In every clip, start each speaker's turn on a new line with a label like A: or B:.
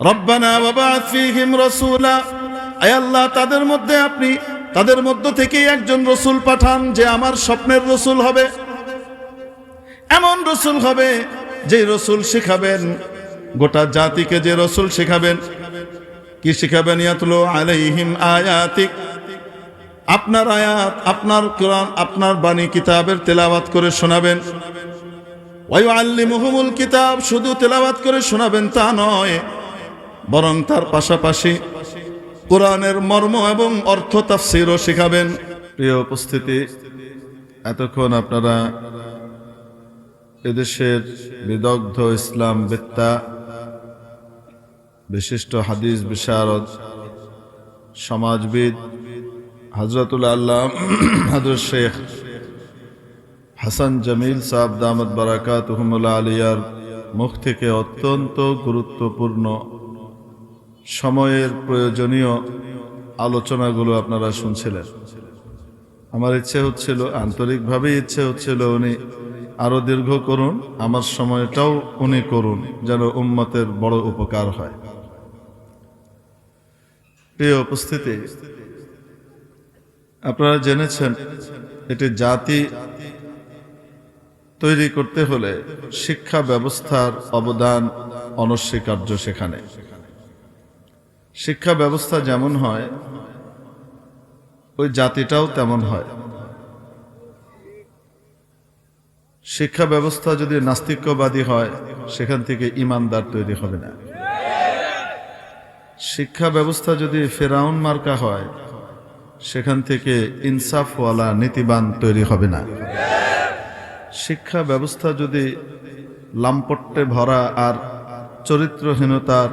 A: রব্বানা ওয়াবাআত ফীহিম রাসূলা। আয় আল্লাহ, তাদের মধ্যে আপনি, তাদের মধ্য থেকেই একজন রসুল পাঠান যে আমার স্বপ্নের রসুল হবে। এমন রসুল হবে যে রসুল শেখাবেন, গোটা জাতিকে যে রসুল শেখাবেন। কি শেখাবেন? ইয়াতলো আলাইহিম আয়াতিক। আপনার আয়াত, আপনার কোরআন, আপনার বাণী কিতাবের তেলাওয়াত করে শোনাবেন। ওয়াইআল্লিমুহুমুল কিতাব, শুধু তেলাওয়াত করে শোনাবেন তা নয় বরং তার পাশাপাশি কোরআনের মর্ম এবং অর্থ তাফসিরও শেখাবেন। প্রিয় উপস্থিতি, এতক্ষণ আপনারা এদেশের বিদগ্ধ ইসলাম বেত্তা, বিশিষ্ট হাদিস বিশারদ, সমাজবিদ হজরতুল আল্লাহ হজরত শেখ হাসান জামিল সাহ দামদ বারাকাত আলিয়ার মুখ থেকে অত্যন্ত গুরুত্বপূর্ণ সময়ের প্রয়োজনীয় আলোচনাগুলো আপনারা শুনছিলেন। আমার ইচ্ছে হচ্ছিল, আন্তরিকভাবে ইচ্ছে হচ্ছিল উনি আরও দীর্ঘ করুন, আমার সময়টাও উনি করুন, যেন উম্মতের বড় উপকার হয়। প্রিয় উপস্থিতি, আপনারা জেনেছেন, এটি জাতি তৈরি করতে হলে শিক্ষা ব্যবস্থার অবদান অনস্বীকার্য সেখানে। শিক্ষা ব্যবস্থা যেমন হয়, ওই জাতিটাও তেমন হয়। শিক্ষা ব্যবস্থা যদি নাস্তিক্যবাদী হয়, সেখান থেকে ইমানদার তৈরি হবে না। শিক্ষা ব্যবস্থা যদি ফেরাউন মার্কা হয়, সেখান থেকে ইনসাফওয়ালা, নীতিবান তৈরি হবে না। শিক্ষা ব্যবস্থা যদি লাম্পট্যে ভরা আর চরিত্রহীনতার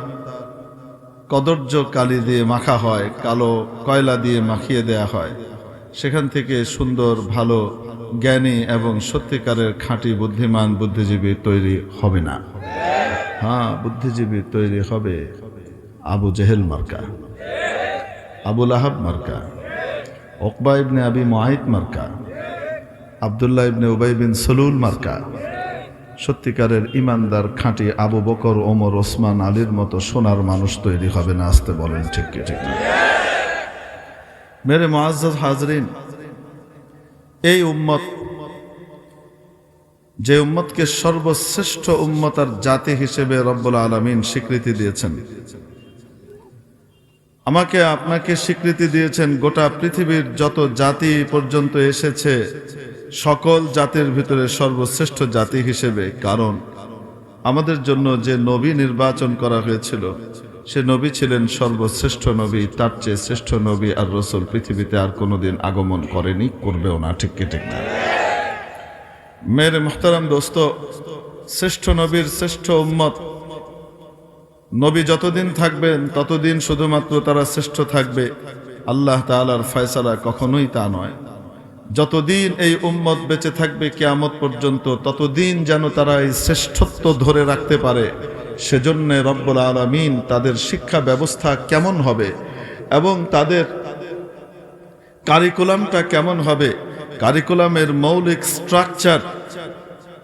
A: কদর্য কালি দিয়ে মাখা হয়, কালো কয়লা দিয়ে মাখিয়ে দেয়া হয়। সেখান থেকে সুন্দর, ভালো, জ্ঞানী এবং সত্যিকারের খাঁটি বুদ্ধিমান বুদ্ধিজীবী তৈরি হবে না। হ্যাঁ বুদ্ধিজীবী তৈরি হবে আবু জেহেল মার্কা আবুল আহাব মার্কা, ওকবা ইবনে আবি মাহিদ মার্কা, আবদুল্লাহ ইবনে উবাই বিন সলুল মার্কা সত্যিকারের ইমানদার খাঁটি আবু বকর, ওমর, ওসমান, আলীর মতো সোনার মানুষ তৈরি হবে না আসতে বলেন ঠিক ঠিক মেরে মোয়াজ হাজরিন, এই উম্মত, যে উম্মতকে সর্বশ্রেষ্ঠ উম্মতার জাতি হিসেবে রব্বুল আলমিন স্বীকৃতি দিয়েছেন। আমাকে আপনাকে স্বীকৃতি দিয়েছেন, গোটা পৃথিবীর যত জাতি পর্যন্ত এসেছে, সকল জাতির ভিতরে সর্বশ্রেষ্ঠ জাতি হিসেবে, কারণ আমাদের জন্য যে নবী নির্বাচন করা হয়েছিল, সে নবী ছিলেন সর্বশ্রেষ্ঠ নবী, তার চেয়ে শ্রেষ্ঠ নবী আর রসুল পৃথিবীতে আর কোনোদিন আগমন করেনি, করবেও না, ঠিক ঠিক না? মেরে মোহতারাম দোস্ত, শ্রেষ্ঠ নবীর শ্রেষ্ঠ উম্মত নবী যতদিন থাকবেন ততদিন শুধুমাত্র তারা শ্রেষ্ঠ থাকবে। আল্লাহ তালার ফয়সালা কখনোই তা নয়। যতদিন এই উম্মত বেঁচে থাকবে কেয়ামত পর্যন্ত, ততদিন যেন তারা এই শ্রেষ্ঠত্ব ধরে রাখতে পারে। সেজন্য রব্বুল আলমিন তাদের শিক্ষা ব্যবস্থা কেমন হবে এবং তাদের কারিকুলামটা কেমন হবে, কারিকুলামের মৌলিক স্ট্রাকচার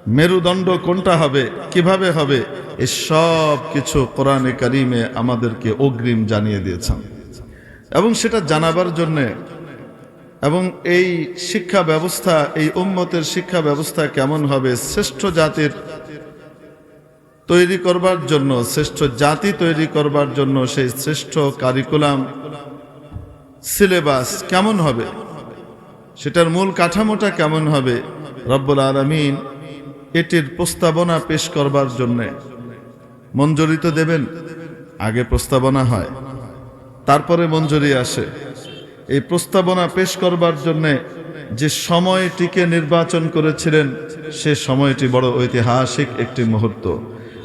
A: মেরুদণ্ড কোনটা হবে? কীভাবে হবে? এই সব কিছু কোরআনে কারিমে আমাদেরকে অগ্রিম জানিয়ে দিয়েছেন। এবং সেটা জানাবার জন্যে এবং এই শিক্ষা ব্যবস্থা, এই উম্মতের শিক্ষা ব্যবস্থা কেমন হবে? শ্রেষ্ঠ জাতির তৈরি করবার জন্য, শ্রেষ্ঠ জাতি তৈরি করবার জন্য সেই শ্রেষ্ঠ কারিকুলাম সিলেবাস কেমন হবে? সেটার মূল কাঠামোটা কেমন হবে? রব্বুল আলমিন এটির প্রস্তাবনা পেশ করবার জন্যে। মঞ্জুরি তো দেবেন, আগে প্রস্তাবনা হয়। তারপরে মঞ্জুরি আসে। এই প্রস্তাবনা পেশ করবার জন্যে যে সময়টিকে নির্বাচন করেছিলেন, সে সময়টি বড় ঐতিহাসিক একটি মুহূর্ত।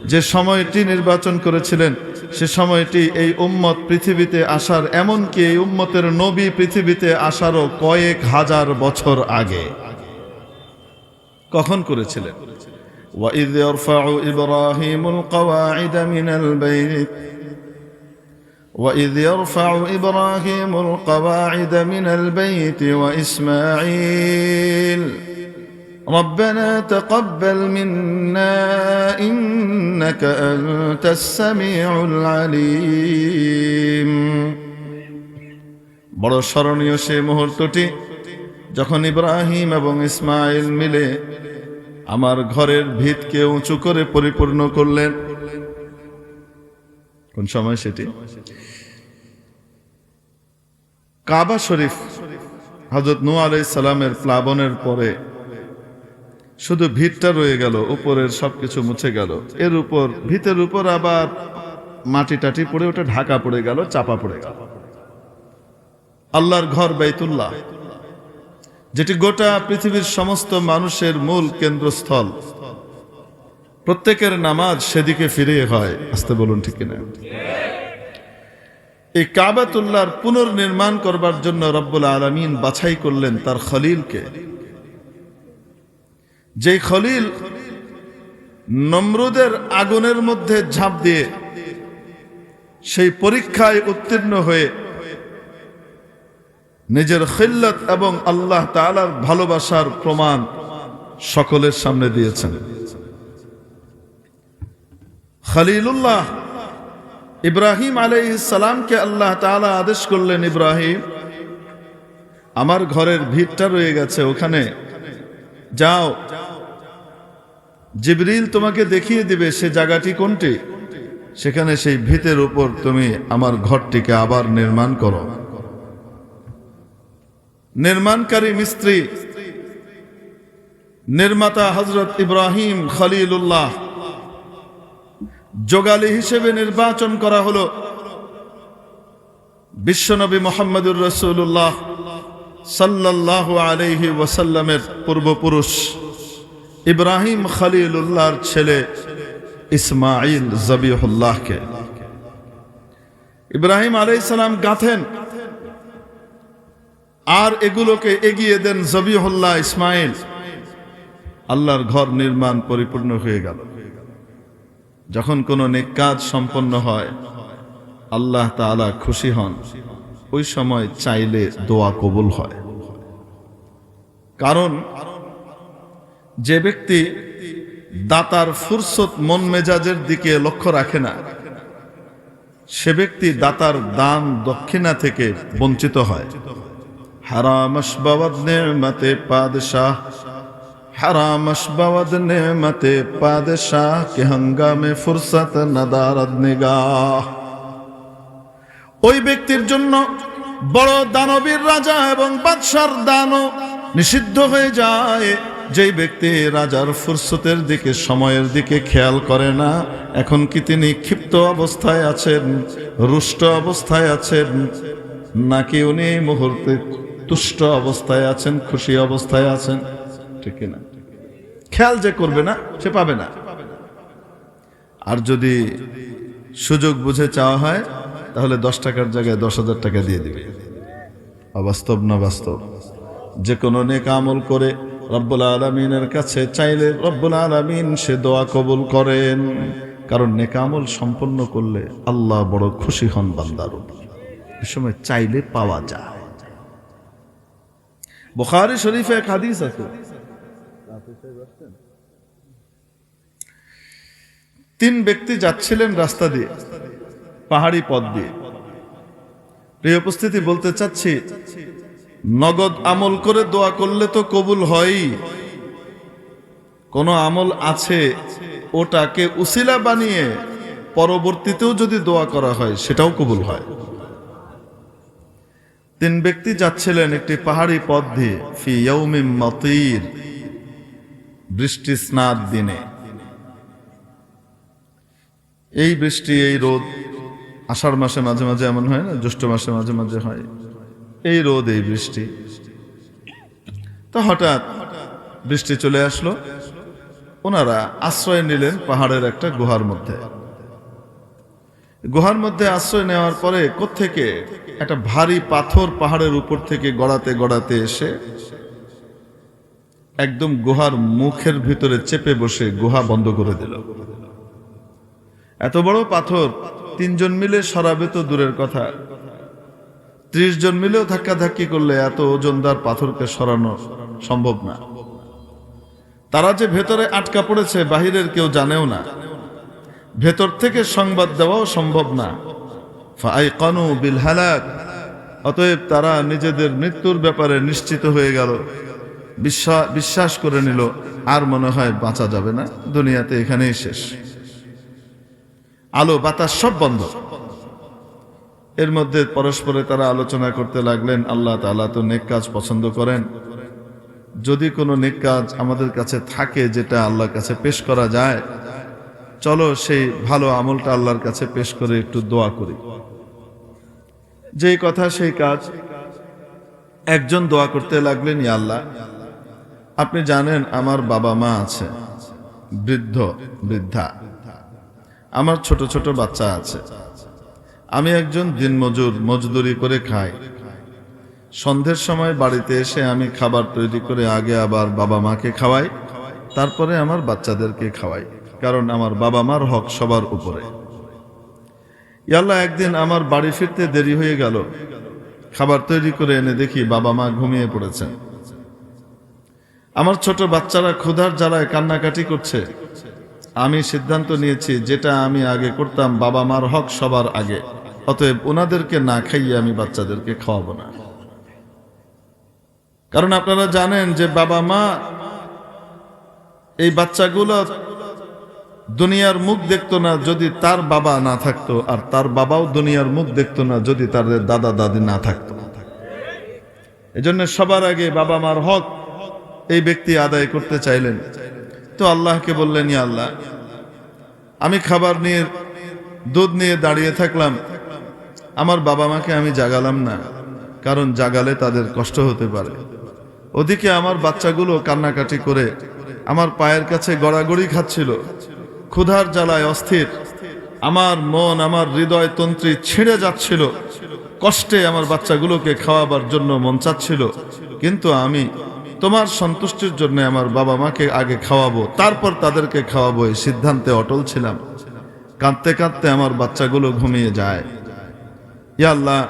A: যে সময়টি নির্বাচন করেছিলেন, সে সময়টি এই উম্মত পৃথিবীতে আসার, এমনকি এই উম্মতের নবী পৃথিবীতে আসারও কয়েক হাজার বছর আগে। কখন করেছিলেন? وإذ يرفع إبراهيم القواعد من البيت وإذ يرفع إبراهيم القواعد من البيت وإسماعيل ربنا تقبل منا إنك أنت السميع العليم বড় স্মরণীয় সেই মুহূর্তটি যখন ইব্রাহিম এবং ইসমাইল মিলে আমার ঘরের ভিতকে উঁচু করে পরিপূর্ণ করলেন। কোন সময় সেটি? কাবা শরীফ হজরত নু আলাই সালামের প্লাবনের পরে শুধু ভিতটা রয়ে গেল, উপরের সবকিছু মুছে গেল। এর উপর, ভিতের উপর আবার মাটি টাটি পড়ে, ওটা ঢাকা পড়ে গেল, চাপা পড়ে গেল। আল্লাহর ঘর বাইতুল্লাহ যেটি গোটা পৃথিবীর সমস্ত মানুষের মূল কেন্দ্রস্থল। প্রত্যেকের নামাজ সেদিকে ফিরে হয়। আসতে বলুন ঠিক কিনা? এই কাবাতুল্লাহর পুনর্নির্মাণ করবার জন্য রব্বুল আলমিন বাছাই করলেন তার খলিলকে। যেই খলিল নমরুদের আগুনের মধ্যে ঝাঁপ দিয়ে সেই পরীক্ষায় উত্তীর্ণ হয়ে নিজের খিল্লত এবং আল্লাহ তালার ভালোবাসার প্রমাণ সকলের সামনে দিয়েছেন। খালিলুল্লাহ ইব্রাহিম আলাই সালামকে আল্লাহ তাআলা আদেশ করলেন, ইব্রাহিম, আমার ঘরের ভিতটা রয়ে গেছে, ওখানে যাও। জিবরিল তোমাকে দেখিয়ে দিবে সে জায়গাটি কোনটি। সেখানে সেই ভিতের উপর তুমি আমার ঘরটিকে আবার নির্মাণ করো। নির্মাণকারী মিস্ত্রি, নির্মাতা হজরত ইব্রাহিম খলিলুল্লাহ। যোগালী হিসেবে নির্বাচন করা হলো বিশ্বনবী মোহাম্মদুর রসুল্লাহ সাল্লাহ আলহি ওয়াসাল্লামের পূর্বপুরুষ ইব্রাহিম খলিলুল্লাহর ছেলে ইসমাইল জবিহুল্লাহকে। ইব্রাহিম আলাইসালাম গাঁথেন আর এগুলোকে এগিয়ে দেন জবিহুল্লাহ ইসমাইল। আল্লাহর ঘর নির্মাণ পরিপূর্ণ হয়ে গেল। যখন কোনো নেক কাজ সম্পন্ন হয়, আল্লাহ তাআলা খুশি হন। ওই সময় চাইলে দোয়া কবুল হয়। কারণ যে ব্যক্তি দাতার ফুরসত মন মেজাজের দিকে লক্ষ্য রাখে না, সে ব্যক্তি দাতার দান দক্ষিণা থেকে বঞ্চিত হয়। হারামশ নেমতে পাদশাহ। হারামশ বাবাদ নেমতে পাদশাহ, কে হঙ্গামে ফুরসত নদারদ নিগাহ। ওই ব্যক্তির জন্য বড় দানবীর রাজা এবং বাদশার দানও নিষিদ্ধ হয়ে যায়। যেই ব্যক্তি রাজার ফুরসতের দিকে, সময়ের দিকে খেয়াল করে না, এখন কি তিনি ক্ষিপ্ত অবস্থায় আছেন, রুষ্ট অবস্থায় আছেন, নাকি উনি মুহূর্তে তুষ্ট অবস্থায় আছেন, খুশি অবস্থায় আছেন। ঠিক না? খেয়াল যে করবে না, সে পাবে না। আর যদি সুযোগ বুঝে চাওয়া হয়, তাহলে দশ টাকার জায়গায় দশ হাজার টাকা দিয়ে দিবে। অবাস্তব না বাস্তব? যে কোনো নেক আমল করে রব্বুল আলমিনের কাছে চাইলে রব্বুল আলমিন সে দোয়া কবুল করেন। কারণ নেকামল সম্পন্ন করলে আল্লাহ বড় খুশি হন বান্দার এ সময় চাইলে পাওয়া যায়। বুখারি শরীফে এক হাদিস আছে। তিন ব্যক্তি যাচ্ছিলেন রাস্তা দিয়ে, পাহাড়ি পথ দিয়ে। প্রিয় উপস্থিতি, বলতে চাচ্ছি, নগদ আমল করে দোয়া করলে তো কবুল হয়ই। কোনো আমল আছে, ওটাকে উসিলা বানিয়ে পরবর্তীতেও যদি দোয়া করা হয়, সেটাও কবুল হয়। তিন ব্যক্তি যাচ্ছিলেন একটি পাহাড়ি পথ দিয়ে ফি মতির, বৃষ্টি স্নাত দিনে। এই বৃষ্টি, এই রোদ, আষাঢ় মাসে মাঝে মাঝে এমন হয় না, জ্যৈষ্ঠ মাসে মাঝে মাঝে হয়। এই রোদ, এই বৃষ্টি। তো হঠাৎ বৃষ্টি চলে আসলো। ওনারা আশ্রয় নিলেন পাহাড়ের একটা গুহার মধ্যে। গুহার মধ্যে আশ্রয় নেওয়ার পরে কোত্থেকে? একটা ভারী পাথর পাহাড়ের উপর থেকে গড়াতে গড়াতে এসে একদম গুহার মুখের ভিতরে চেপে বসে গুহা বন্ধ করে দিল। এত বড় পাথর, তিনজন মিলে সরাবে তো দূরের কথা। ত্রিশ জন মিলেও ধাক্কাধাক্কি করলে এত ওজনদার পাথরকে সরানো সম্ভব না। তারা যে ভেতরে আটকা পড়েছে, বাহিরের কেউ জানেও না। ভেতর থেকে সংবাদ দেওয়াও সম্ভব না। ফাইকানু বিল হালাক অতএব তারা নিজেদের মৃত্যুর ব্যাপারে নিশ্চিত হয়ে গেল। বিশ্বাস করে নিল, আর মনে হয় বাঁচা যাবে না। দুনিয়াতে এখানেই শেষ। আলো, বাতাস সব বন্ধ। এর মধ্যে পরস্পরে তারা আলোচনা করতে লাগলেন, আল্লাহ তাআলা তো নেক কাজ পছন্দ করেন। যদি কোনো নেক কাজ আমাদের কাছে থাকে যেটা আল্লাহর কাছে পেশ করা যায় চলো সেই ভালো আমলটা আল্লাহর কাছে পেশ করে একটু দোয়া করি। যেই কথা সেই কাজ। একজন দোয়া করতে লাগলেন আল্লাহ, আপনি জানেন আমার বাবা মা আছে, বৃদ্ধ, বৃদ্ধা। আমার ছোট ছোট বাচ্চা আছে। আমি একজন দিনমজুর, মজদুরি করে খাই। সন্ধ্যের সময় বাড়িতে এসে আমি খাবার তৈরি করে আগে আবার বাবা মাকে খাওয়াই, তারপরে আমার বাচ্চাদেরকে খাওয়াই। কারণ আমার বাবা মার হক সবার উপরে। ইয়াল্লাহ একদিন আমার বাড়ি ফিরতে দেরি হয়ে গেল। খাবার তৈরি করে এনে দেখি বাবা মা ঘুমিয়ে পড়েছেন। আমার ছোট বাচ্চারা ক্ষুধার জ্বালায় কান্নাকাটি করছে। আমি সিদ্ধান্ত নিয়েছি, যেটা আমি আগে করতাম, বাবা মার হক সবার আগে। অতএব ওনাদেরকে না খাইয়ে আমি বাচ্চাদেরকে খাওয়াবো না। কারণ আপনারা জানেন যে বাবা মা, এই বাচ্চাগুলো দুনিয়ার মুখ দেখতো না যদি তার বাবা না থাকতো, আর তার বাবাও দুনিয়ার মুখ দেখতো না যদি তাদের দাদা দাদি না থাকতো। এজন্য সবার আগে বাবা মার হক এই ব্যক্তি আদায় করতে চাইলেন। তো আল্লাহকে বললেন আল্লাহ, আমি খাবার নিয়ে, দুধ নিয়ে দাঁড়িয়ে থাকলাম। আমার বাবা মাকে আমি জাগালাম না, কারণ জাগালে তাদের কষ্ট হতে পারে। ওদিকে আমার বাচ্চাগুলো কান্নাকাটি করে আমার পায়ের কাছে গড়াগড়ি খাচ্ছিল। ক্ষুধার জ্বালায় অস্থির। আমার মন, আমার হৃদয় তন্ত্রী ছিঁড়ে যাচ্ছিল। কষ্টে আমার বাচ্চাগুলোকে খাওয়াবার জন্য মন চাচ্ছিল। কিন্তু আমি তোমার সন্তুষ্টির জন্য আমার বাবা মাকে আগে খাওয়াবো, তারপর তাদেরকে খাওয়াবো এই সিদ্ধান্তে অটল ছিলাম। কাঁদতে কাঁদতে আমার বাচ্চাগুলো ঘুমিয়ে যায়। ইয়া আল্লাহ,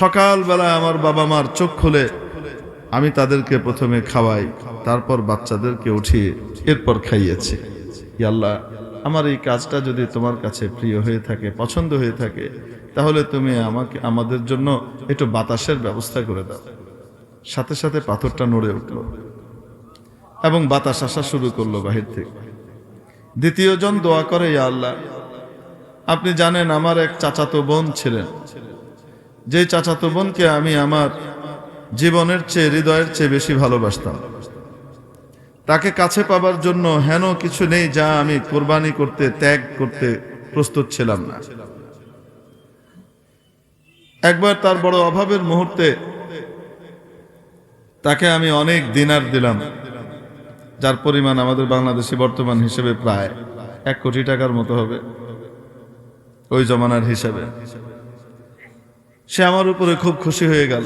A: সকালবেলা আমার বাবা মার চোখ খুলে আমি তাদেরকে প্রথমে খাওয়াই, তারপর বাচ্চাদেরকে উঠিয়ে এরপর খাইয়েছি। ইয়া আল্লাহ, আমার এই কাজটা যদি তোমার কাছে প্রিয় হয়ে থাকে, পছন্দ হয়ে থাকে, তাহলে তুমি আমাকে, আমাদের জন্য একটু বাতাসের ব্যবস্থা করে দাও। সাথে সাথে পাথরটা নড়ে উঠল এবং বাতাস আসা শুরু করল বাহির থেকে। দ্বিতীয় জন দোয়া করে ইয়া আল্লাহ, আপনি জানেন আমার এক চাচাতো বোন ছিলেন। যে চাচাতো বোনকে আমি আমার জীবনের চেয়ে, হৃদয়ের চেয়ে বেশি ভালোবাসতাম। তাকে কাছে পাবার জন্য হেন কিছু নেই যা আমি কোরবানি করতে, ত্যাগ করতে প্রস্তুত ছিলাম না। একবার তার বড় অভাবের মুহূর্তে তাকে আমি অনেক দিনার দিলাম, যার পরিমাণ আমাদের বাংলাদেশি বর্তমান হিসেবে প্রায় এক কোটি টাকার মতো হবে, ওই জমানার হিসাবে। সে আমার উপরে খুব খুশি হয়ে গেল।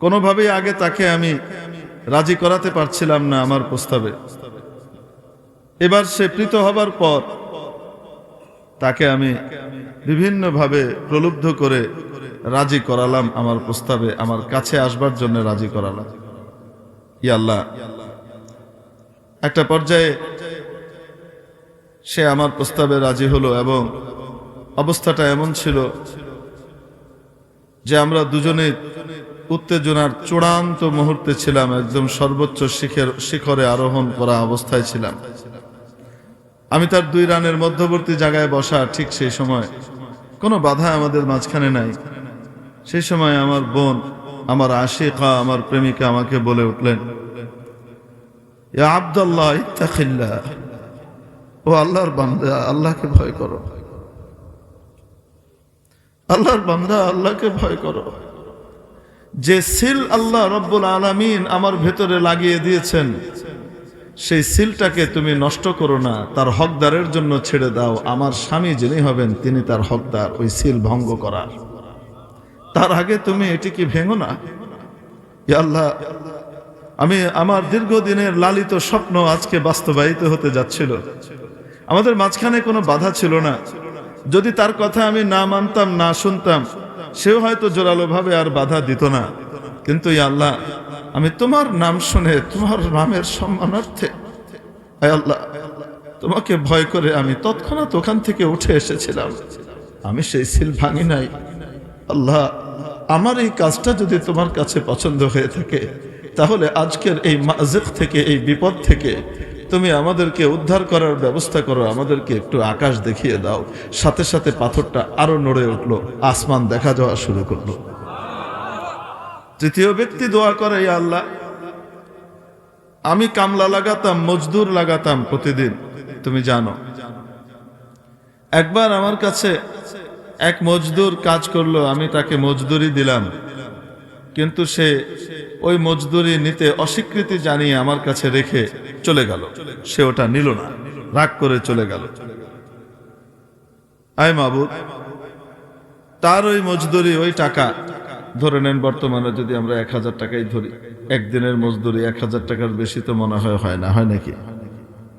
A: কোনোভাবেই আগে তাকে আমি রাজি করাতে পারছিলাম না আমার প্রস্তাবে। এবার সে প্রীত হবার পর তাকে আমি বিভিন্নভাবে প্রলুব্ধ করে রাজি করালাম আমার প্রস্তাবে, আমার কাছে আসবার জন্য রাজি করালাম। ইয়াল্লাহ একটা পর্যায়ে সে আমার প্রস্তাবে রাজি হলো এবং অবস্থাটা এমন ছিল যে আমরা দুজনে উত্তেজনার চূড়ান্ত মুহূর্তে ছিলাম, একদম সর্বোচ্চ শিখের শিখরে আরোহণ করা অবস্থায় ছিলাম। আমি তার দুই রানের মধ্যবর্তী জায়গায় বসা ঠিক সেই সময়। কোনো বাধা আমাদের মাঝখানে নাই। সেই সময় আমার বোন, আমার আশিকা, আমার প্রেমিকা আমাকে বলে উঠলেন, ইয়া ও আল্লাহর বান্দা, আল্লাহকে ভয় করো। আল্লাহর বান্দা, আল্লাহকে ভয় করো। যে সিল আল্লাহ রব্বুল আলামিন আমার ভেতরে লাগিয়ে দিয়েছেন, সেই সিলটাকে তুমি নষ্ট করো না, তার হকদারের জন্য ছেড়ে দাও। আমার স্বামী যিনি হবেন, তিনি তার হকদার, ওই সিল ভঙ্গ করার। তার আগে তুমি এটিকে ভেঙো না? আল্লাহ, আমি আমার দীর্ঘদিনের লালিত স্বপ্ন আজকে বাস্তবায়িত হতে যাচ্ছিল। আমাদের মাঝখানে কোনো বাধা ছিল না। যদি তার কথা আমি না মানতাম, না শুনতাম সেও হয়তো জোরালোভাবে আর বাধা দিত না। কিন্তু আল্লাহ, আমি তোমার নাম শুনে তোমার নামের সম্মানার্থে আল্লাহ, তোমাকে ভয় করে আমি তৎক্ষণাৎ ওখান থেকে উঠে এসেছিলাম। আমি সেই সিল ভাঙি নাই। আল্লাহ, আমার এই কাজটা যদি তোমার কাছে পছন্দ হয়ে থাকে, তাহলে আজকের এই মাজেক থেকে, এই বিপদ থেকে তুমি আমাদেরকে উদ্ধার করার ব্যবস্থা করো, আমাদেরকে একটু আকাশ দেখিয়ে দাও। সাথে সাথে পাথরটা আরও নড়ে উঠল, আসমান দেখা যাওয়া শুরু করল। তৃতীয় ব্যক্তি দোয়া করে আল্লাহ, আমি কামলা লাগাতাম, মজদুর লাগাতাম প্রতিদিন, তুমি জানো। একবার আমার কাছে এক মজদুর কাজ করল, আমি তাকে মজদুরি দিলাম। কিন্তু সে ওই মজদুরি নিতে অস্বীকৃতি জানিয়ে আমার কাছে রেখে চলে গেল। সে ওটা নিল না, রাগ করে চলে গেল। আয় মাবুদ তার ওই মজদুরি, ওই টাকা ধরে নেন বর্তমানে যদি আমরা এক হাজার টাকাই ধরি। একদিনের মজদুরি এক হাজার টাকার বেশি তো মনে হয় হয় না, হয় নাকি?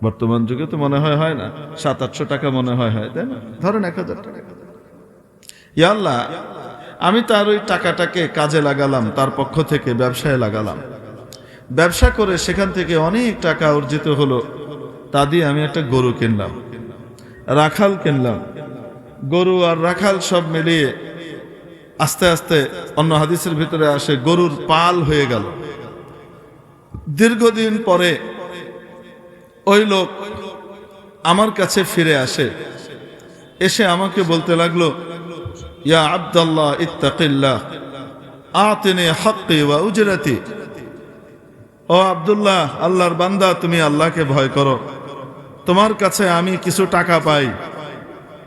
A: বর্তমান যুগে তো মনে হয় হয় না, সাত আটশো টাকা মনে হয় হয়, তাই না? ধরেন এক হাজার টাকা। আমি তার ওই টাকাটাকে কাজে লাগালাম, তার পক্ষ থেকে ব্যবসায় লাগালাম। ব্যবসা করে সেখান থেকে অনেক টাকা অর্জিত হলো। তা দিয়ে আমি একটা গরু কিনলাম। রাখাল কিনলাম। গরু আর রাখাল সব মিলিয়ে আস্তে আস্তে অন্য হাদিসের ভিতরে আসে, গরুর পাল হয়ে গেল। দীর্ঘদিন পরে ওই লোক আমার কাছে ফিরে আসে। এসে আমাকে বলতে লাগল, ইয়া আব্দাল্লাহ, ইত্তাকিল্লাহ, আতিনে হাক্কি ওয়া উজরাতি। ও আবদুল্লাহ, আল্লাহর বান্দা, তুমি আল্লাহকে ভয় করো। তোমার কাছে আমি কিছু টাকা পাই।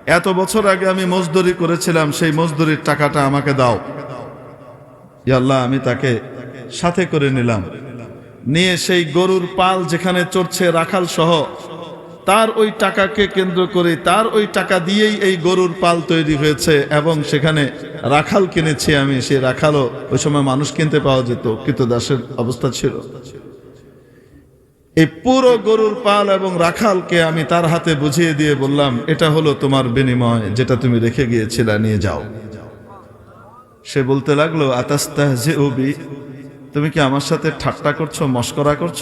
A: এত বছর আগে আমি মজদুরি করেছিলাম, সেই মজদুরির টাকাটা আমাকে দাও। ইয়াল্লাহ আমি তাকে সাথে করে নিলাম। নিয়ে সেই গরুর পাল যেখানে চড়ছে রাখাল সহ তার ওই টাকাকে কেন্দ্র করে তার ওই টাকা দিয়েই এই গরুর পাল তৈরি হয়েছে এবং সেখানে রাখাল কিনেছি আমি। সেই রাখালও ওই সময় মানুষ কিনতে পাওয়া যেত কৃতদাসের অবস্থা ছিল। এই পুরো গরুর পাল এবং রাখালকে আমি তার হাতে বুঝিয়ে দিয়ে বললাম, এটা হলো তোমার বিনিময়, যেটা তুমি রেখে গিয়েছিলে, নিয়ে যাও। সে বলতে লাগল আতাস্তাহ যে তুমি কি আমার সাথে ঠাট্টা করছ, মস্করা করছ?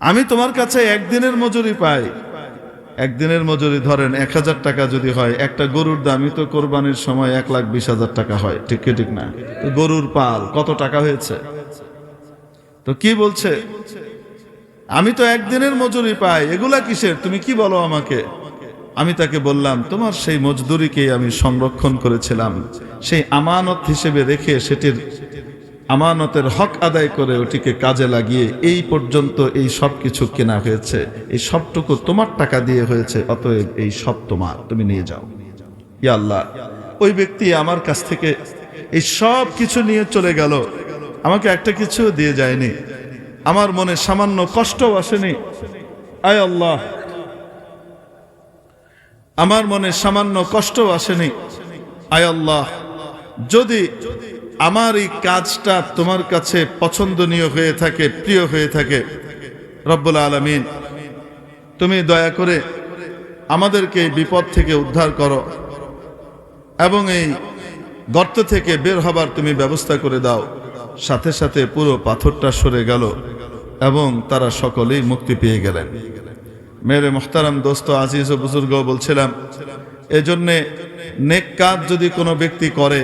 A: আমি তোমার কাছে একদিনের মজুরি পাই। একদিনের মজুরি ধরেন এক হাজার টাকা যদি হয়, একটা গরুর দামই তো কোরবানির সময় এক লাখ বিশ হাজার টাকা হয়, ঠিক ঠিক না? গরুর পাল, কত টাকা হয়েছে? তো কি বলছে? আমি তো একদিনের মজুরি পাই, এগুলা কিসের? তুমি কি বলো আমাকে? আমি তাকে বললাম, তোমার সেই মজদুরিকেই আমি সংরক্ষণ করেছিলাম। সেই আমানত হিসেবে রেখে সেটির আমানতের হক আদায় করে ওটিকে কাজে লাগিয়ে এই পর্যন্ত এই সব কিছু কেনা হয়েছে। এই সবটুকু তোমার টাকা দিয়ে হয়েছে, অতএব এই সব তোমার। তুমি নিয়ে যাও। ইয়া আল্লাহ, ওই ব্যক্তি আমার কাছ থেকে এই সব কিছু নিয়ে চলে গেল। আমাকে একটা কিছু দিয়ে যায়নি। আমার মনে সামান্য কষ্টও আসেনি। আয় আল্লাহ, আমার মনে সামান্য কষ্টও আসেনি। আয় আল্লাহ, যদি আমার এই কাজটা তোমার কাছে পছন্দনীয় হয়ে থাকে, প্রিয় হয়ে থাকে। রব্বুল আলমিন, তুমি দয়া করে আমাদেরকে বিপদ থেকে উদ্ধার করো এবং এই গর্ত থেকে বের হবার তুমি ব্যবস্থা করে দাও। সাথে সাথে পুরো পাথরটা সরে গেল এবং তারা সকলেই মুক্তি পেয়ে গেলেন। মেরে মোহতারাম দোস্ত, আজিজ ও বুজুর্গ বলছিলাম, এজন্যে নেক কাজ যদি কোনো ব্যক্তি করে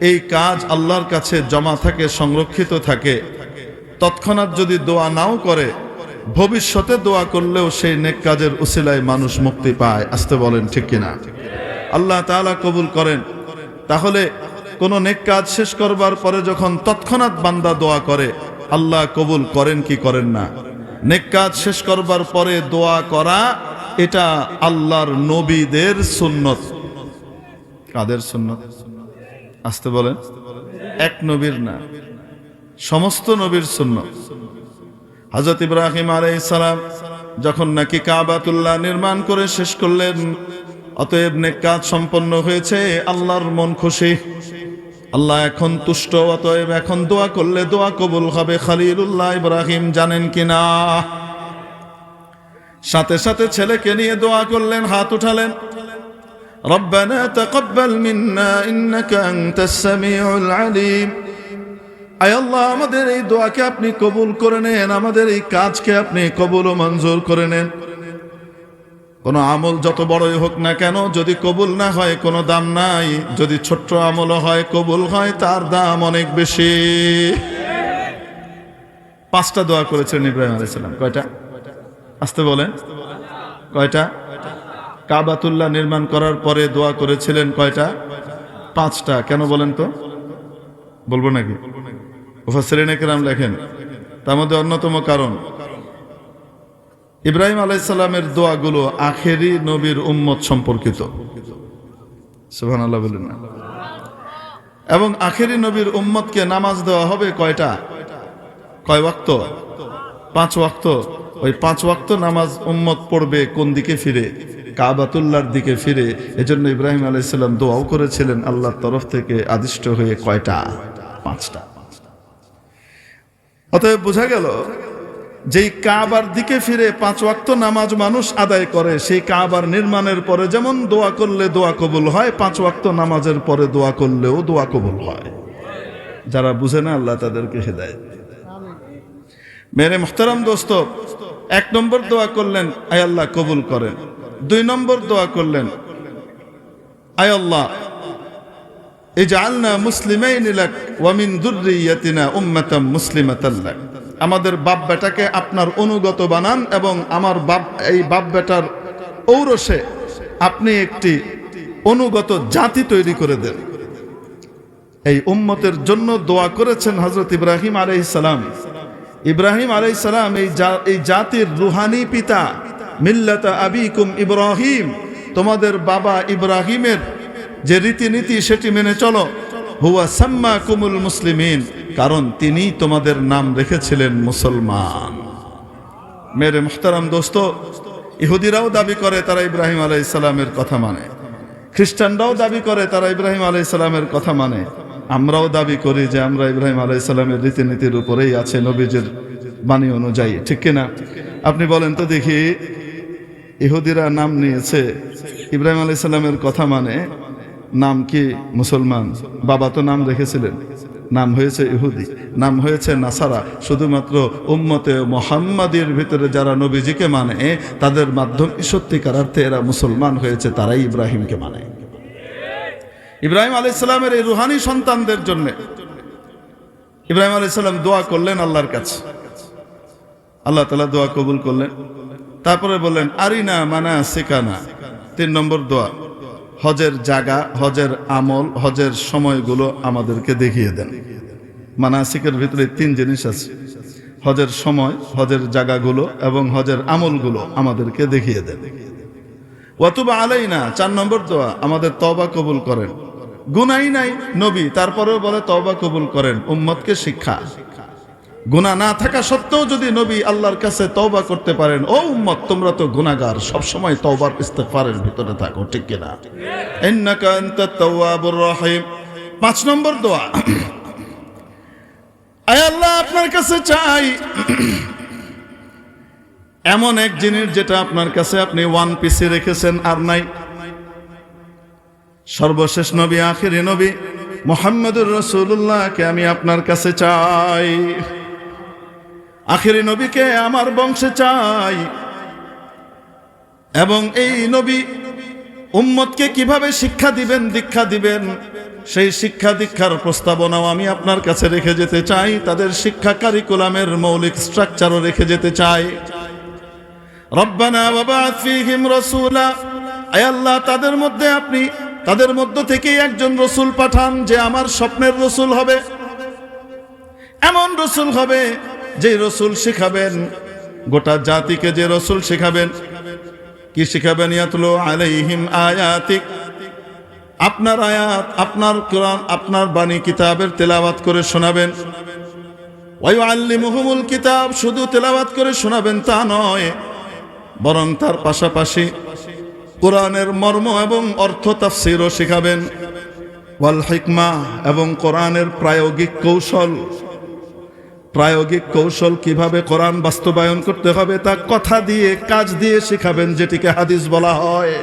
A: এই কাজ আল্লাহর কাছে জমা থাকে, সংরক্ষিত থাকে। তৎক্ষণাৎ যদি দোয়া নাও করে, ভবিষ্যতে দোয়া করলেও সেই নেক কাজের উসিলায় মানুষ মুক্তি পায়। আসতে বলেন, ঠিক কিনা? আল্লাহ তাআলা কবুল করেন। তাহলে কোন নেক কাজ শেষ করবার পরে যখন তৎক্ষণাৎ বান্দা দোয়া করে, আল্লাহ কবুল করেন কি করেন না? নেক কাজ শেষ করবার পরে দোয়া করা, এটা আল্লাহর নবীদের সুন্নত। কাদের সুন্নত? আসতে বলেন। এক নবীর না। সমস্ত নবীর শূন্য হজরত ইব্রাহিম আলাইহিস সালাম যখন নাকি কাবাতুল্লাহ নির্মাণ করে শেষ করলেন, অতএব নেক কাজ সম্পন্ন হয়েছে, আল্লাহর মন খুশি। আল্লাহ এখন তুষ্ট, অতএব এখন দোয়া করলে দোয়া কবুল হবে। খালিলুল্লাহ ইব্রাহিম জানেন কিনা সাথে সাথে ছেলেকে নিয়ে দোয়া করলেন, হাত উঠালেন। ربنا تقبل منا إنك أنت السميع العليم আয় আল্লাহ আমাদের এই দোয়াকে আপনি কবুল করে নেন আমাদের এই কাজকে আপনি কবুল ও মঞ্জুর করে নেন কোনো আমল যত বড়ই হোক না কেন যদি কবুল না হয় কোনো দাম নাই যদি ছোট্ট আমল হয় কবুল হয় তার দাম অনেক বেশি পাঁচটা দোয়া করেছিলেন ইব্রাহিম আলাইসাল্লাম কয়টা আসতে বলেন কয়টা কাবাতুল্লাহ নির্মাণ করার পরে দোয়া করেছিলেন কয়টা? পাঁচটা। কেন বলেন তো? বলব নাকি? মুফাসসিরিন একরাম লেখেন। তার মধ্যে অন্যতম কারণ, ইব্রাহিম আলাইসাল্লামের দোয়াগুলো আখেরি নবীর উম্মত সম্পর্কিত। আল্লাহ বললেন না। এবং আখেরি নবীর উম্মতকে নামাজ দেওয়া হবে কয়টা? কয় ওয়াক্ত? পাঁচ ওয়াক্ত। ওই পাঁচ ওয়াক্ত নামাজ উম্মত পড়বে কোন দিকে ফিরে? কাবাতুল্লার দিকে ফিরে, এজন্য ইব্রাহিম আলাইসাল্লাম দোয়াও করেছিলেন আল্লাহর তরফ থেকে আদিষ্ট হয়ে কয়টা? পাঁচটা। অতএব বোঝা গেল, যেই কাবার দিকে ফিরে পাঁচ ওয়াক্ত নামাজ মানুষ আদায় করে, সেই কাবার নির্মাণের পরে যেমন দোয়া করলে দোয়া কবুল হয়, পাঁচ ওয়াক্ত নামাজের পরে দোয়া করলেও দোয়া কবুল হয়। যারা বুঝে না, আল্লাহ তাদেরকে হেদায়ত মেরে মোহতারাম দোস্ত, এক নম্বর দোয়া করলেন, আয় আল্লাহ কবুল করেন। দুই নম্বর দোয়া করলেন, আয় আল্লাহ আল্লাহ মুসলিমাইন লাক ওয়ামিন দুর্রিয়াতিনা উম্মাতাম মুসলিমাতাল লাক। আমাদের বাপ বেটাকে আপনার অনুগত বানান এবং আমার বাপ, এই বাপ বেটার ঔরসে আপনি একটি অনুগত জাতি তৈরি করে দেন। এই উম্মতের জন্য দোয়া করেছেন হজরত ইব্রাহিম আলাইহিস ইব্রাহিম আলাইহিস সালাম এই জাতির রুহানি পিতা মিল্লাতা আবিকুম ইব্রাহিম, তোমাদের বাবা ইব্রাহিমের যে রীতিনীতি সেটি মেনে চলো। হুয়া সাম্মা কুমুল মুসলিমিন, কারণ তিনি তোমাদের নাম রেখেছিলেন মুসলমান। মেরে মুহতারাম দোস্ত, ইহুদিরাও দাবি করে তারা ইব্রাহিম আলাইহিস সালামের কথা মানে। খ্রিস্টানরাও দাবি করে তারা ইব্রাহিম আলাইহিস সালামের কথা মানে। আমরাও দাবি করি যে আমরা ইব্রাহিম আলাইহিস সালামের রীতিনীতির উপরেই আছে নবীজের বাণী অনুযায়ী, ঠিক কিনা? আপনি বলেন তো দেখি ইহুদিরা নাম নিয়েছে। ইব্রাহিম আলাইহিস সালামের কথা মানে নাম কি মুসলমান? বাবা তো নাম রেখেছিলেন। নাম হয়েছে ইহুদি, নাম হয়েছে নাসারা। শুধুমাত্র উম্মতে মোহাম্মদের ভিতরে যারা নবীজিকে মানে তাদের মাধ্যমে সত্যিকার অর্থে এরা মুসলমান হয়েছে, তারাই ইব্রাহিমকে মানে। ইব্রাহিম আলাইসালামের এই রুহানি সন্তানদের জন্য ইব্রাহিম আলাইসাল্লাম দোয়া করলেন আল্লাহর কাছে। আল্লাহ তালা দোয়া কবুল করলেন। তারপরে বললেন, আরিনা মানা সেকানা তিন নম্বর দোয়া, হজের জায়গা, হজের আমল, হজের সময়গুলো আমাদেরকে দেখিয়ে দেন। মানাসিকের ভিতরে তিন জিনিস আছে, হজের সময়, হজের জায়গাগুলো এবং হজের আমলগুলো আমাদেরকে দেখিয়ে দেন। ওয়াতুবা আলাইনা, চার নম্বর দোয়া, আমাদের তবা কবুল করেন। গুনাই নাই নবী, তারপরেও বলে তবা কবুল করেন, উম্মতকে শিক্ষা। গুনাহ না থাকা সত্ত্বেও যদি নবী আল্লাহর কাছে তওবা করতে পারেন, ও উম্মত, তোমরা তো গুনাহগার। সব সময় তওবার ইস্তেগফারের ভিতরে থাকো, ঠিক কিনা ইন্নাকা আনতাত তাওয়াবুর পাঁচ নম্বর দোয়া। আয় আল্লাহ, আপনার কাছে চাই। এমন এক জিনিস যেটা আপনার কাছে আপনি ওয়ান পিসে রেখেছেন আর নাই। সর্বশেষ নবী, আখিরি নবী, মোহাম্মদুর রসুল্লাহকে আমি আপনার কাছে চাই। আখিরি নবীকে আমার বংশে চাই। এবং এই নবী উম্মতকে কীভাবে শিক্ষা দিবেন, দীক্ষা দিবেন, সেই শিক্ষা দীক্ষার প্রস্তাবনাও আমি আপনার কাছে রেখে যেতে চাই। তাদের শিক্ষা কারিকুলামের মৌলিক স্ট্রাকচারও রেখে যেতে চাই। রব্বানা বাবা ফীহিম রাসূলা। আয় আল্লাহ, তাদের মধ্যে আপনি, তাদের মধ্য থেকে একজন রসুল পাঠান যে আমার স্বপ্নের রসুল হবে। এমন রসুল হবে যে রসুল শিখাবেন, গোটা জাতিকে যে রসুল শিখাবেন, কি শিখাবেন ইয়াতলো আলাইহিম আয়াতিক? আপনার আয়াত, আপনার কোরআন, আপনার বাণী কিতাবের তেলাওয়াত করে শোনাবেন। ওয়াইআল্লিমুহুমুল কিতাব শুধু তেলাওয়াত করে শোনাবেন তা নয়, বরং তার পাশাপাশি কোরআনের মর্ম এবং অর্থ তাফসিরও শেখাবেন। ওয়াল হিকমা এবং কোরআনের প্রায়োগিক কৌশল প্রায়োগিক কৌশল কীভাবে কোরআন বাস্তবায়ন করতে হবে তা কথা দিয়ে, কাজ দিয়ে শেখাবেন যেটিকে হাদিস বলা হয়।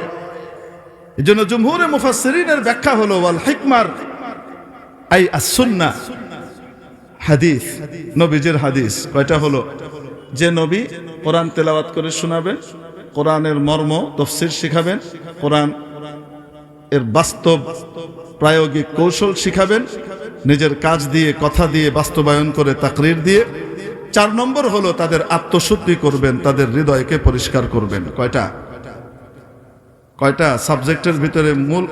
A: এই জন্য জমহুরে মুফাসসিরিনের ব্যাখ্যা হলো, ওয়াল হিকমার, আই আসুন্না হাদিস, নবীজির হাদিস। কয়টা হলো? যে নবী কোরআন তেলাওয়াত করে শোনাবেন, কোরআনের মর্ম তফসির শিখাবেন, কোরআন এর বাস্তব প্রায়োগিক কৌশল শিখাবেন নিজের কাজ দিয়ে, কথা দিয়ে, বাস্তবায়ন করে, তাকরির দিয়ে। চার নম্বর হলো তাদের আত্মশুদ্ধি করবেন, তাদের হৃদয়কে পরিষ্কার করবেন। কয়টা? কয়টা সাবজেক্টের ভিতরে মূল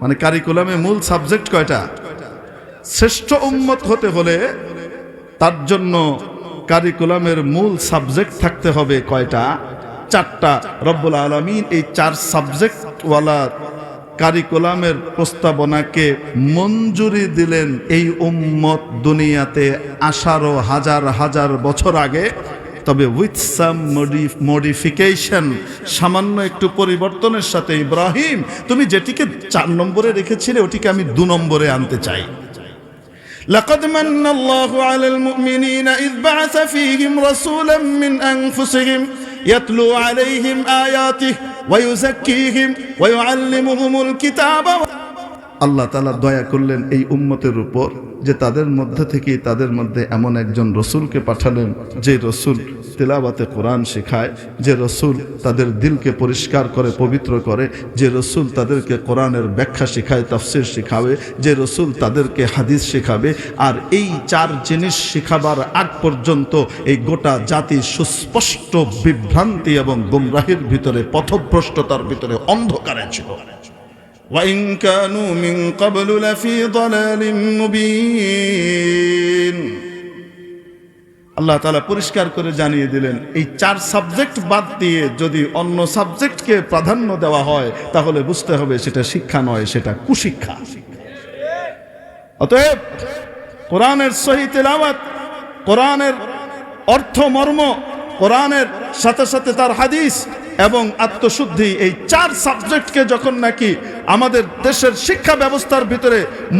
A: মানে কারিকুলামে মূল সাবজেক্ট কয়টা? শ্রেষ্ঠ উম্মত হতে হলে তার জন্য কারিকুলামের মূল সাবজেক্ট থাকতে হবে কয়টা? চারটা। রব্বুল আলমিন এই চার সাবজেক্টওয়ালা কারিকুলামের প্রস্তাবনাকে মঞ্জুরি দিলেন এই উম্মত দুনিয়াতে আঠারো হাজার হাজার বছর আগে। তবে উইথ সাম মডিফিকেশন সামান্য একটু পরিবর্তনের সাথে ইব্রাহিম, তুমি যেটিকে চার নম্বরে রেখেছিলে, ওটিকে আমি দু নম্বরে আনতে চাই।
B: لقد من الله على المؤمنين إذ بعث فيهم رسولا من أنفسهم يتلو عليهم آياته ويزكيهم ويعلمهم الكتاب
A: আল্লাহ তালা দয়া করলেন এই উম্মতের উপর যে তাদের মধ্যে থেকেই তাদের মধ্যে এমন একজন রসুলকে পাঠালেন যে রসুল তেলাবাতে কোরআন শেখায় যে রসুল তাদের দিলকে পরিষ্কার করে পবিত্র করে যে রসুল তাদেরকে কোরআনের ব্যাখ্যা শেখায় তাফসির শেখাবে যে রসুল তাদেরকে হাদিস শেখাবে আর এই চার জিনিস শেখাবার আগ পর্যন্ত এই গোটা জাতি সুস্পষ্ট বিভ্রান্তি এবং গুমরাহির ভিতরে পথভ্রষ্টতার ভিতরে অন্ধকারে ছিল
B: وإن كانوا من قبل لفي ضلال مبين
A: আল্লাহ তালা পরিষ্কার করে জানিয়ে দিলেন, এই চার সাবজেক্ট বাদ দিয়ে যদি অন্য সাবজেক্টকে প্রাধান্য দেওয়া হয়, তাহলে বুঝতে হবে সেটা শিক্ষা নয়, সেটা কুশিক্ষা। অতএব, কোরআনের সহি তেলাওয়াত, কোরআনের অর্থ মর্ম কোরআনের সাথে সাথে তার হাদিস এবং আত্মশুদ্ধি, এই চার সাবজেক্টকে যখন নাকি আমাদের দেশের শিক্ষা ব্যবস্থার ভিতরে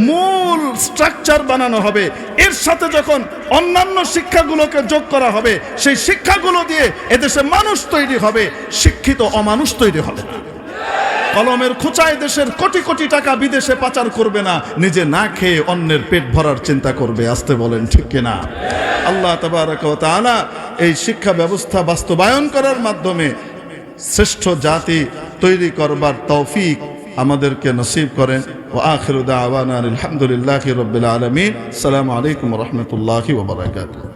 A: মূল স্ট্রাকচার বানানো হবে, এর সাথে যখন অন্যান্য শিক্ষাগুলোকে যোগ করা হবে, সেই শিক্ষাগুলো দিয়ে এদেশে মানুষ তৈরি হবে, শিক্ষিত অমানুষ তৈরি হবে। না কলমের খোঁচায় দেশের কোটি কোটি টাকা বিদেশে পাচার করবে না, নিজে না খেয়ে অন্যের পেট ভরার চিন্তা করবে, আসতে বলেন ঠিক কিনা? আল্লাহ তাবারক তাআলা এই শিক্ষা ব্যবস্থা বাস্তবায়ন করার মাধ্যমে শ্রেষ্ঠ জাতি তৈরি করবার তৌফিক আমাদেরকে নসিব করেন। ও আখিরু দাওয়ানা আলহামদুলিল্লাহি রাব্বিল আলামিন। আসসালামু আলাইকুম রাহমাতুল্লাহি ওয়া বারাকাতুহু।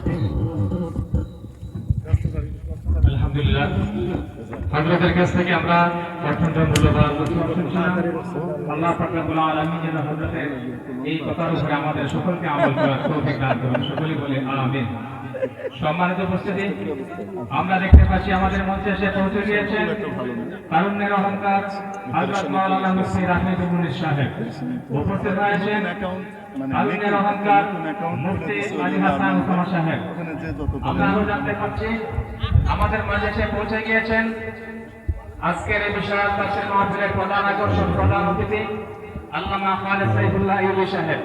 C: আলহামদুলিল্লাহ। কাছ থেকে আমরা অত্যন্ত মূল্যবান আল্লাহ রব্বুল যেন হযরতের এই কথার উপরে আমাদের সকলকে আমল করার সকলে বলে আমিন। সম্মানিত উপস্থিতি, আমরা দেখতে পাচ্ছি আমাদের মঞ্চে এসে পৌঁছে গিয়েছেন কারুণ্যের অহংকার হযরত মাওলানা সাহেব। উপস্থিত হয়েছেন কারুণ্যের অহংকার মুফতি আলী হাসান সাহেব। আমরা আরও জানতে আমাদের মাঝে এসে পৌঁছে গিয়েছেন আজকের এই তাফসীর মাহফিলের প্রধান আকর্ষণ প্রধান অতিথি আল্লামা খালেদ সাইফুল্লাহ সাহেব।